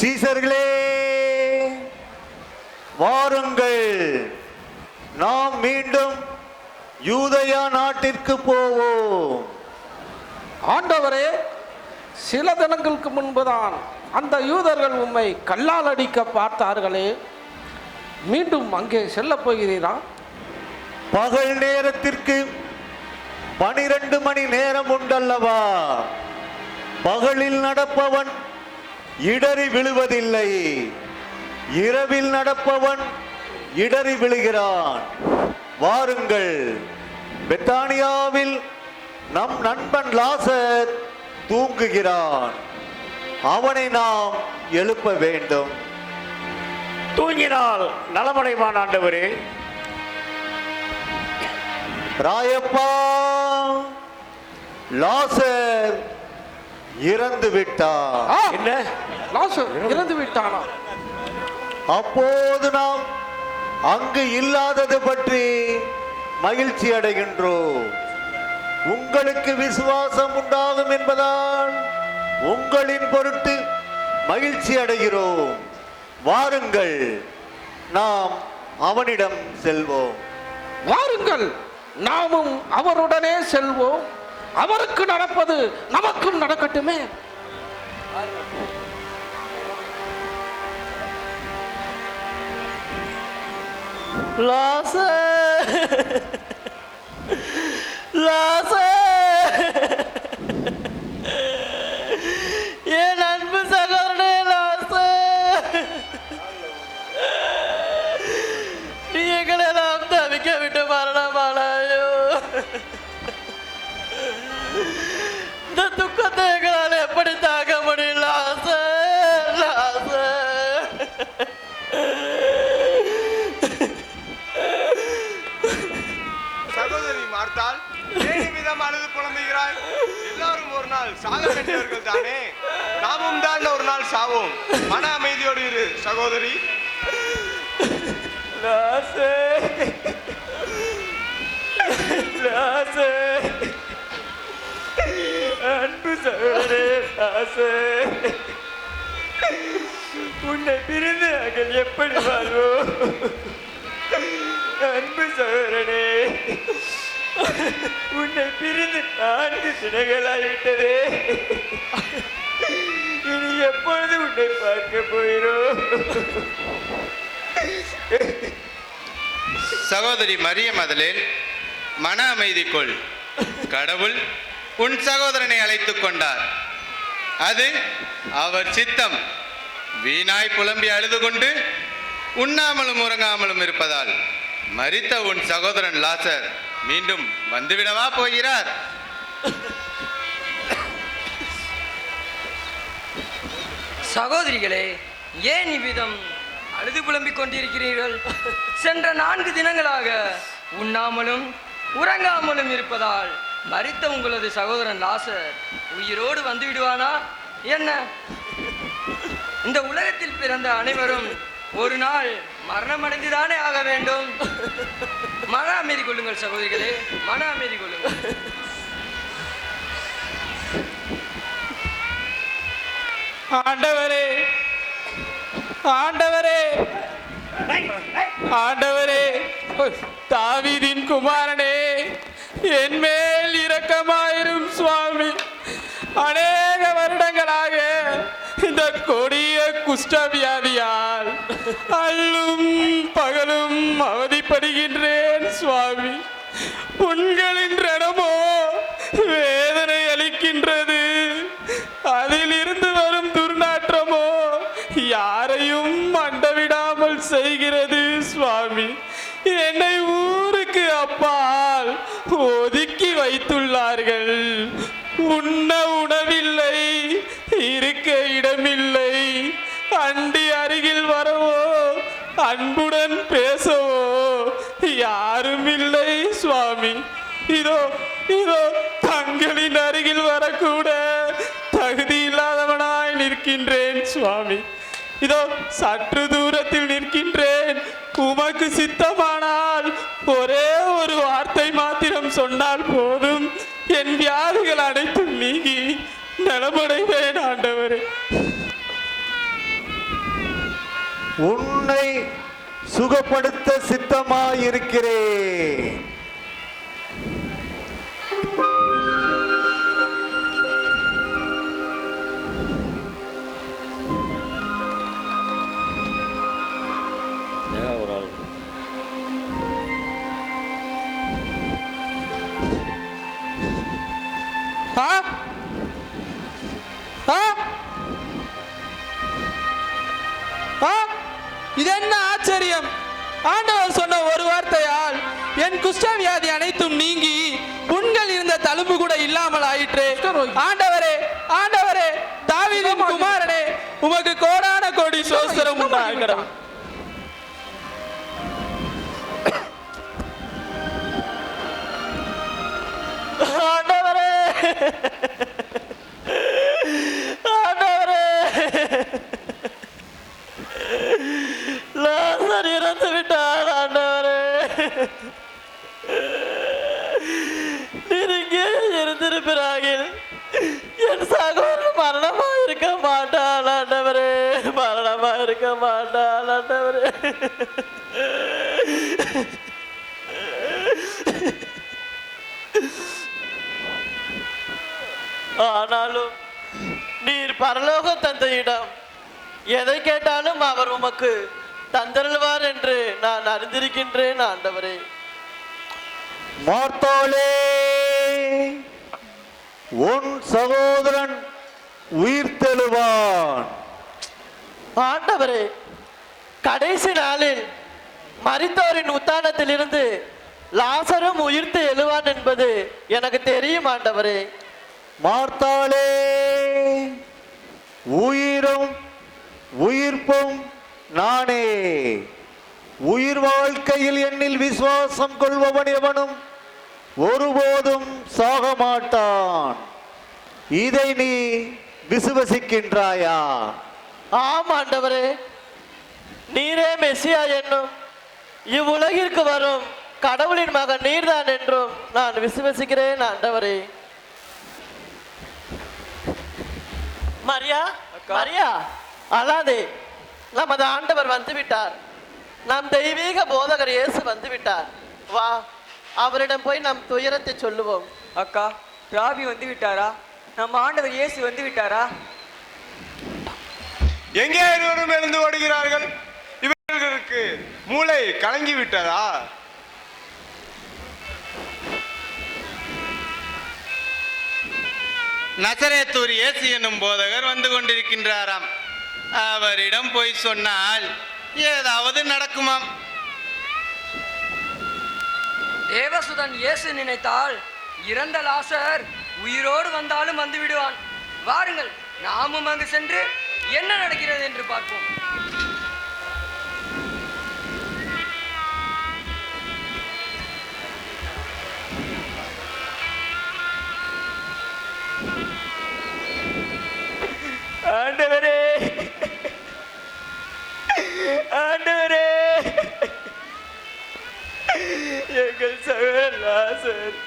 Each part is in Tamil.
சீசர்களே வாருங்கள். நாம் மீண்டும் யூதயா நாட்டிற்கு போவோம். ஆண்டவரே சில தினங்களுக்கு முன்புதான் அந்த யூதர்கள் உம்மை கல்லால் அடிக்க பார்த்தார்களே. மீண்டும் அங்கே செல்லப் போகிறீரா? பகல் நேரத்திற்கு பனிரெண்டு மணி நேரம் உண்டல்லவா? பகலில் நடப்பவன் இடறி விழுவதில்லை. இரவில் நடப்பவன் இடறி விழுகிறான். வாருங்கள் பெத்தானியாவில் நம் நண்பன் லாசர் தூங்குகிறான். அவனை நாம் எழுப்ப வேண்டும். தூங்கினால் நலமடைவான் ஆண்டவரே. ராயப்பா லாசர் இறந்து விட்டார் என்ன? இறந்து விட்டானா? அப்போது நாம் அங்கு இல்லாதது பற்றி மகிழ்ச்சி அடைகின்றோம். உங்களுக்கு விசுவாசம் உண்டாகும் என்பதால் உங்களின் பொருட்டு மகிழ்ச்சி அடைகிறோம். வாருங்கள் நாம் அவனிடம் செல்வோம். வாருங்கள் நாமும் அவருடனே செல்வோம். அவருக்கு நடப்பது நமக்கும் நடக்கட்டுமே. என் சாவோம். மன அமைதியோடு இரு சகோதரி. அன்பு சகோதரே லாசு உன்னை பிரிந்து நாங்கள் எப்படி வாழ்வோம்? அன்பு சகோதரனே. உன்னை பிரிந்து நான்கு தினங்களாகிவிட்டதே இனி எப்பொழுது உன்னை பார்க்க போகிறோம் சகோதரி மரிய மதலேல் மன அமைதி கொள். கடவுள் உன் சகோதரனை அழைத்துக் கொண்டார். அது அவர் சித்தம். வீணாய் புலம்பி அழுது கொண்டு உண்ணாமலும் உறங்காமலும் இருப்பதால் மறித்த உன் சகோதரன் லாசர் மீண்டும் வந்துவிடவா போகிறார். சகோதரிகளே ஏன் இவ்விதம் அழுது புலம்பிக் கொண்டிருக்கிறீர்கள்? சென்ற நான்கு தினங்களாக உண்ணாமலும் உறங்காமலும் இருப்பதால் மறித்த உங்களது சகோதரன் லாசர் உயிரோடு வந்து விடுவானா? என்ன? இந்த உலகத்தில் பிறந்த அனைவரும் ஒரு நாள் மரணமடைந்துதானே ஆக வேண்டும்? மன அமைதி கொள்ளுங்கள் சகோதரிகளே மன அமைதி கொள்ளுங்கள். ஆண்டவரே ஆண்டவரே ஆண்டவரே தாவீதின் குமாரனே என் மேல் இரக்கமாயிரும் சுவாமி. அநேக வருடங்களாக இந்த கொடிய குஷ்டவியாதியால் அல்லும் பகலும் அவதிப்படுகின்றேன் சுவாமி. புண்களின் ரணமோ வேதனை அளிக்கின்றது. ஒதுக்கி வைத்துள்ளார்கள். உண்ண உணவில்லை இருக்க இடமில்லை. அண்டி அருகில் வரவோ அன்புடன் பேசவோ யாரும் இல்லை சுவாமி. இதோ இதோ தங்களின் அருகில் வரக்கூட தகுதி இல்லாதவனாய் நிற்கின்றேன் சுவாமி. இதோ சற்று தூரத்தில் நிற்கின்றேன். உமக்கு சித்தமானால் ஒரே சொன்னால் போதும். என் வியாதிகள் அனைத்தும் நீங்கி நலமடைவேன் ஆண்டவரே. உன்னை சுகப்படுத்த சித்தமாயிருக்கிறேன். ஆ? ஆ? ஆ? இது என்ன ஆச்சரியம் ஆண்டவர் சொன்ன ஒரு வார்த்தையால் என் குஷ்டவியாதி அனைத்தும் நீங்கி புண்கள் இருந்த தழும்பு கூட இல்லாமல் ஆயிற்று ஆண்டவரே ஆண்டவரே தாவீதின் குமாரனே உமக்கு கோடான கோடி சோஸ்திரம் உண்டாகிறோம் ஆண்டவரே. ஆண்டவரே லாசர் இறந்து விட்டார் ஆண்டவரே. நீர் இங்கே இருந்திருப்பிறாகில் என் சகோதரன் மரணமா இருக்க மாட்டாள் ஆண்டவரே. மரணமா இருக்க மாட்டாள் ஆண்டவரே. ஆனாலும் நீர் பரலோக தந்தையிடம் எதை கேட்டாலும் அவர் உமக்கு தந்தருள்வார் என்று நான் அறிந்திருக்கின்றேன் ஆண்டவரே. மார்த்தாளே உன் சகோதரன் உயிர்த்தெழுவான் ஆண்டவரே கடைசி நாளில் மரித்தோரின் உத்தானத்திலிருந்து லாசரும் உயிர்த்து எழுவான் என்பது எனக்கு தெரியும் ஆண்டவரே. மார்த்தாளே உயிரும் உயிர்ப்பும் நானே. உயிர் வாழ்க்கையில் என்னில் விசுவாசம் கொள்பவன் எவனும் ஒருபோதும் சாக மாட்டான் இதை நீ விசுவசிக்கின்றாயா? ஆமாண்டவரே நீரே மெஸ்ஸியா என்னும் இவ்வுலகிற்கு வரும் கடவுளின் மகன் நீர்தான் என்றும் நான் விசுவசிக்கிறேன் ஆண்டவரே. மரியா மரியா. அல்லாதே நமது ஆண்டவர் வந்து விட்டார் நம் தெய்வீக போதகர் இயேசு வந்து விட்டார் வா அவரிடம் போய் நம் துயரத்தை சொல்லுவோம். அக்கா ராபி வந்து விட்டாரா நம்ம ஆண்டவர் இயேசு வந்து விட்டாரா எங்கே இருவரும் எழுந்து ஓடுகிறார்கள்? இவர்களுக்கு மூளை கலங்கி விட்டதா? நசரேத்தூர் இயேசு என்னும் போதகர் வந்து கொண்டிருக்கின்றாராம். அவரிடம் போய் சொன்னால் ஏதாவது நடக்குமாம் தேவசுதன் இயேசு நினைத்தால் இறந்த லாசர் உயிரோடு வந்தாலும் வந்து விடுவான். வாருங்கள் நாமும் அங்கு சென்று என்ன நடக்கிறது என்று பார்ப்போம்.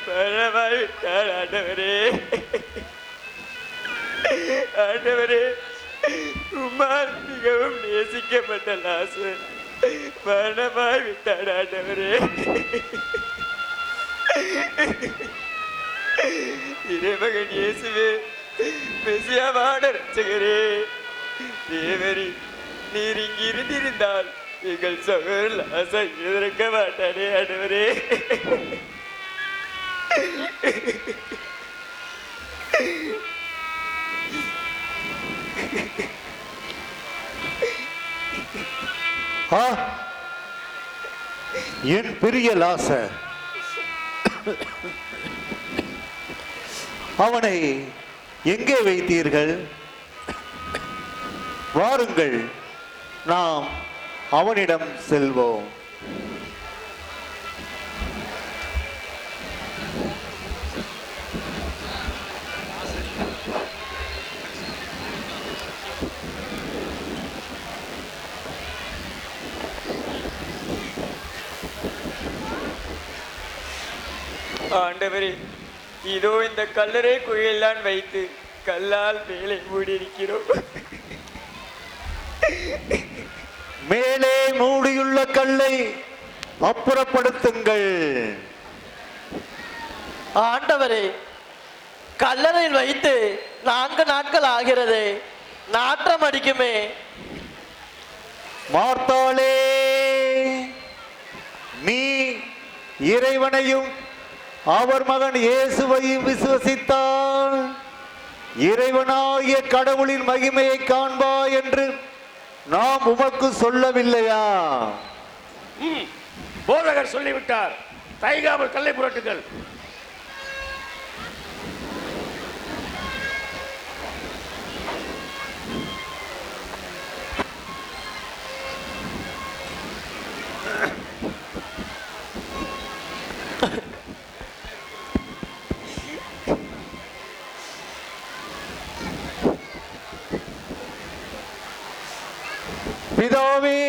லாசர் ஆண்டவரே ஆண்டவரே உம்மால் மிகவும் நேசிக்கப்பட்ட லாசு மரணமாய் விட்டார் ஆண்டவரே இறைமகன் இயேசுவே மெசியாவான ரட்சகரே தேவரி நீர் இங்கிருந்திருந்தால் எங்கள் சகோதரர் லாசா எதிர்க்க மாட்டானே ஆண்டவரே என் பெரிய லாச. அவனை எங்கே வைத்தீர்கள்? வாருங்கள் நாம் அவனிடம் செல்வோம். ஆண்டவரே இதோ இந்த கல்லறை குழியெல்லாம் வைத்து கல்லால் மேலே மூடியிருக்கிறோம். மேலே மூடியுள்ள கல்லை அப்புறப்படுத்துங்கள். ஆண்டவரே கல்லறையில் வைத்து நான்கு நாட்கள் ஆகிறது நாற்றம் அடிக்குமே. மார்த்தாளே நீ இறைவனையும் அவர் மகன் இயேசுவையும் விசுவசித்தான். இறைவனாகிய கடவுளின் மகிமையை காண்பா என்று நாம் உமக்கு சொல்லவில்லையா? போதகர் சொல்லிவிட்டார். தைகாமல் கல்லை புரட்டுங்கள். பிதாவே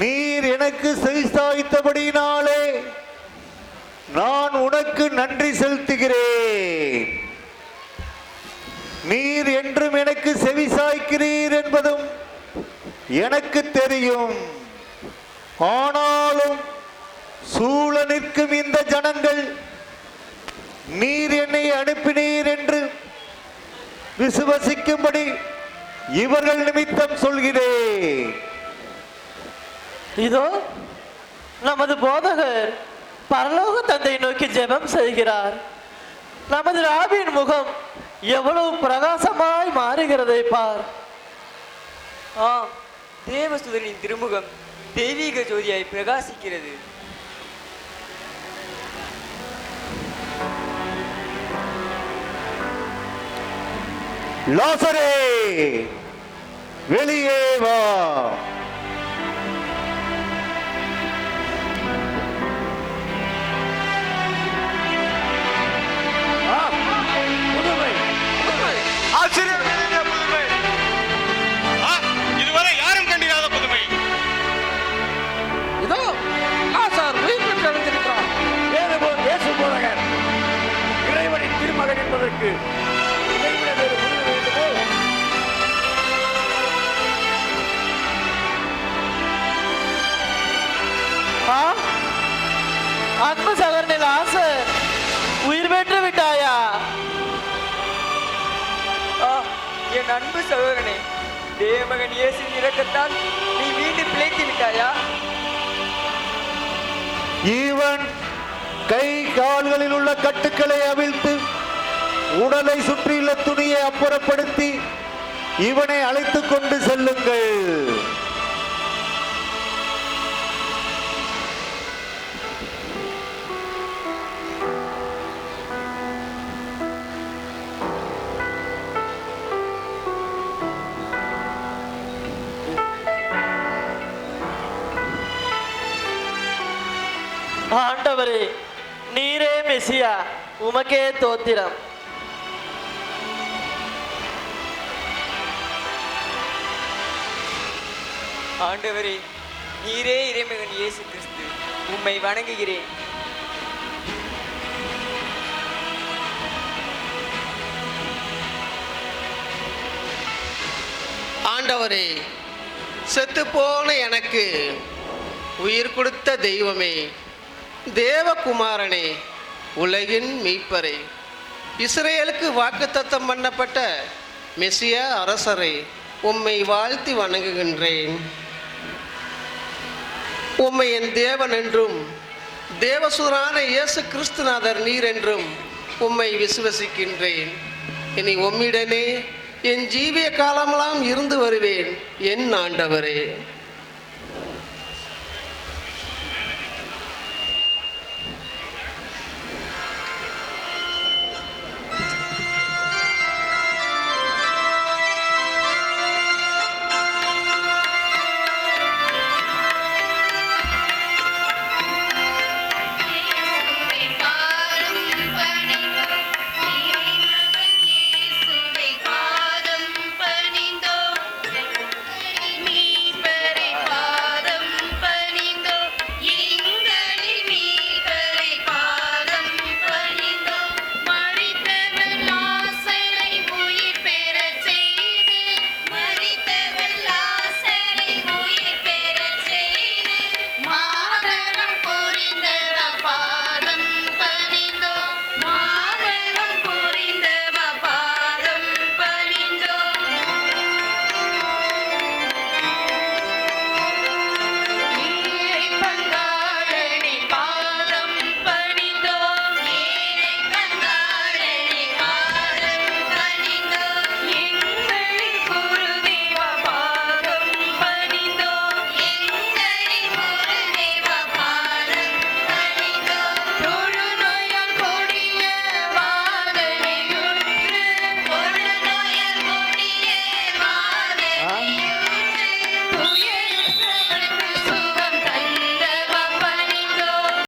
நீர் எனக்கு செய்தாய்த்தபடியினாலே நான் உனக்கு நன்றி செலுத்துகிறேன். நீர் என்றும் எனக்கு செவிசாய்க்கிறீர் என்பதும் எனக்கு தெரியும். ஆனாலும் சூழ நிற்கும் இந்த ஜனங்கள் நீர் என்னை அனுப்பினீர் என்று விசுவசிக்கும்படி இவர்கள் நிமித்தம் சொல்கிறேன். இதோ நமது போதகர் பரலோக தந்தை நோக்கி ஜெபம் செய்கிறார். நமது ராபியின் முகம் எவ்வளவு பிரகாசமாய் மாறுகிறதை பார். ஆம் தேவசுதரின் திருமுகம் தெய்வீக ஜோதியாய் பிரகாசிக்கிறது. லாசரே! வெளியே வா. புதுமை ஆச்சரியம் என் அன்பு சகோதரனே தேவமகன் இயேசு இறக்கத்தால் நீ மீண்டும் பிழைத்து விட்டாயா இவன் கை கால்களில் உள்ள கட்டுக்களை அவிழ்த்து உடலை சுற்றியுள்ள துணியை அப்புறப்படுத்தி இவனை அழைத்து கொண்டு செல்லுங்கள். ஆண்டவரே நீரே மெசியா உமக்கே தோத்திரம். ஆண்டவரே நீரே இறைமகன் இயேசு கிறிஸ்து உம்மை வணங்குகிறேன். ஆண்டவரே செத்துப்போன எனக்கு உயிர் கொடுத்த தெய்வமே தேவகுமாரனே உலகின் மீட்பரே. இஸ்ரேலுக்கு வாக்குத்தத்தம் பண்ணப்பட்ட மெசியா அரசரை உம்மை வாழ்த்தி வணங்குகின்றேன். உம்மை என் தேவன் என்றும் தேவசூரான இயேசு கிறிஸ்துநாதர் நீர் என்றும் உம்மை விசுவசிக்கின்றேன். இனி உம்மிடனே என் ஜீவிய காலமெல்லாம் இருந்து வருவேன் என் ஆண்டவரே.